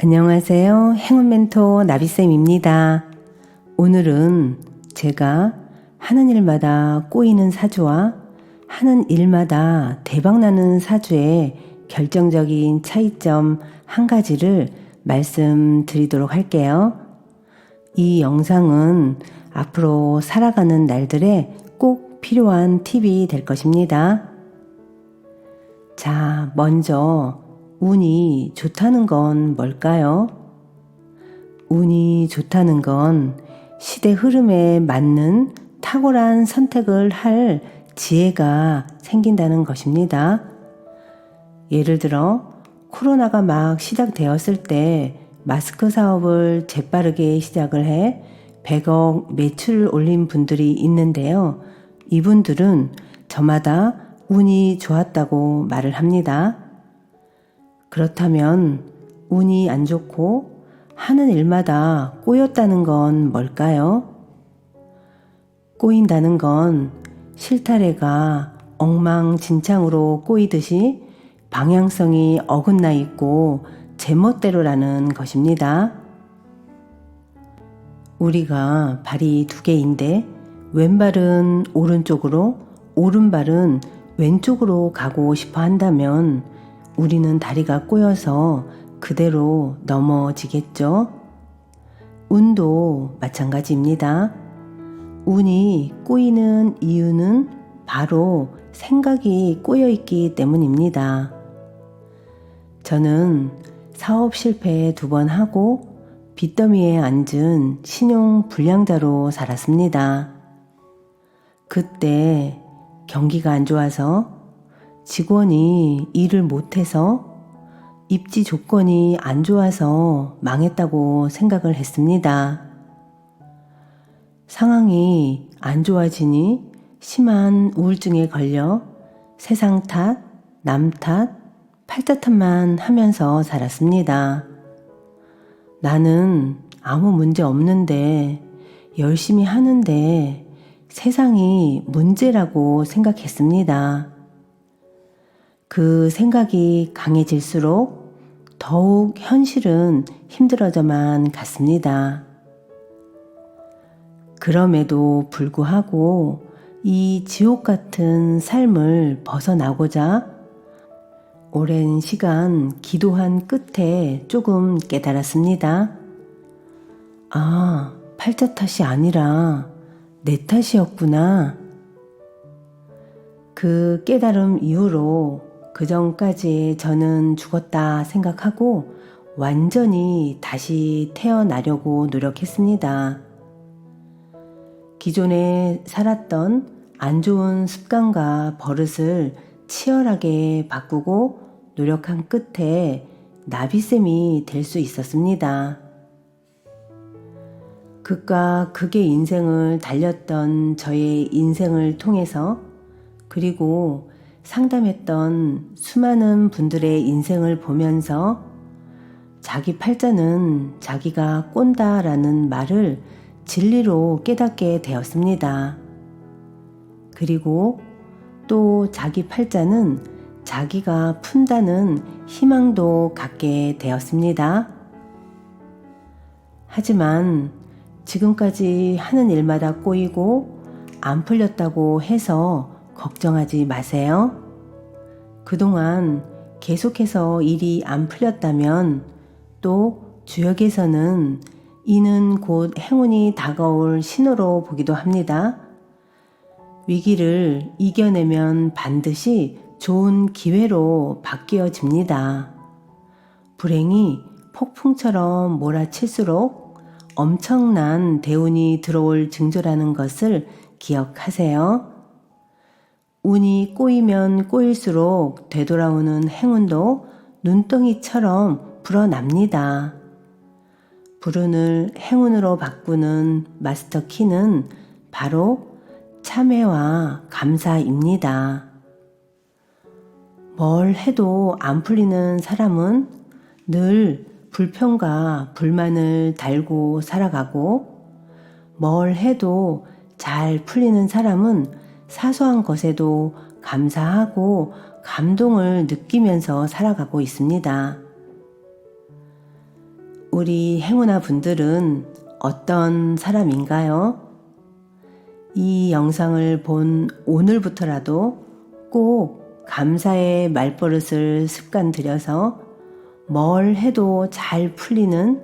안녕하세요. 행운 멘토 나비쌤입니다. 오늘은 제가 하는 일마다 꼬이는 사주와 하는 일마다 대박나는 사주의 결정적인 차이점 한 가지를 말씀드리도록 할게요. 이 영상은 앞으로 살아가는 날들에 꼭 필요한 팁이 될 것입니다. 자, 먼저 운이 좋다는 건 뭘까요? 운이 좋다는 건 시대 흐름에 맞는 탁월한 선택을 할 지혜가 생긴다는 것입니다. 예를 들어, 코로나가 막 시작되었을 때 마스크 사업을 재빠르게 시작을 해 100억 매출을 올린 분들이 있는데요. 이분들은 저마다 운이 좋았다고 말을 합니다. 그렇다면 운이 안 좋고 하는 일마다 꼬였다는 건 뭘까요? 꼬인다는 건 실타래가 엉망진창으로 꼬이듯이 방향성이 어긋나 있고 제멋대로라는 것입니다. 우리가 발이 두 개인데 왼발은 오른쪽으로 오른발은 왼쪽으로 가고 싶어 한다면 우리는 다리가 꼬여서 그대로 넘어지겠죠? 운도 마찬가지입니다. 운이 꼬이는 이유는 바로 생각이 꼬여 있기 때문입니다. 저는 사업 실패 두 번 하고 빚더미에 앉은 신용 불량자로 살았습니다. 그때 경기가 안 좋아서 직원이 일을 못해서 입지 조건이 안 좋아서 망했다고 생각을 했습니다. 상황이 안 좋아지니 심한 우울증에 걸려 세상 탓, 남 탓, 팔자 탓만 하면서 살았습니다. 나는 아무 문제 없는데 열심히 하는데 세상이 문제라고 생각했습니다. 그 생각이 강해질수록 더욱 현실은 힘들어져만 갔습니다. 그럼에도 불구하고 이 지옥 같은 삶을 벗어나고자 오랜 시간 기도한 끝에 조금 깨달았습니다. 아, 팔자 탓이 아니라 내 탓이었구나. 그 깨달음 이후로 그 전까지 저는 죽었다 생각하고 완전히 다시 태어나려고 노력했습니다. 기존에 살았던 안 좋은 습관과 버릇을 치열하게 바꾸고 노력한 끝에 나비쌤이 될 수 있었습니다. 극과 극의 인생을 달렸던 저의 인생을 통해서 그리고 상담했던 수많은 분들의 인생을 보면서 자기 팔자는 자기가 꼰다 라는 말을 진리로 깨닫게 되었습니다. 그리고 또 자기 팔자는 자기가 푼다는 희망도 갖게 되었습니다. 하지만 지금까지 하는 일마다 꼬이고 안 풀렸다고 해서 걱정하지 마세요. 그동안 계속해서 일이 안 풀렸다면 또 주역에서는 이는 곧 행운이 다가올 신호로 보기도 합니다. 위기를 이겨내면 반드시 좋은 기회로 바뀌어집니다. 불행이 폭풍처럼 몰아칠수록 엄청난 대운이 들어올 징조라는 것을 기억하세요. 운이 꼬이면 꼬일수록 되돌아오는 행운도 눈덩이처럼 불어납니다. 불운을 행운으로 바꾸는 마스터 키는 바로 참회와 감사입니다. 뭘 해도 안 풀리는 사람은 늘 불평과 불만을 달고 살아가고 뭘 해도 잘 풀리는 사람은 사소한 것에도 감사하고 감동을 느끼면서 살아가고 있습니다. 우리 행운아 분들은 어떤 사람인가요? 이 영상을 본 오늘부터라도 꼭 감사의 말버릇을 습관 들여서 뭘 해도 잘 풀리는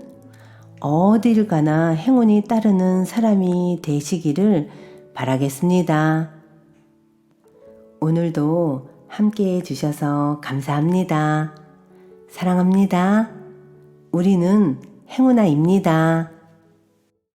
어딜 가나 행운이 따르는 사람이 되시기를 바라겠습니다. 오늘도 함께 해주셔서 감사합니다. 사랑합니다. 우리는 행운아입니다.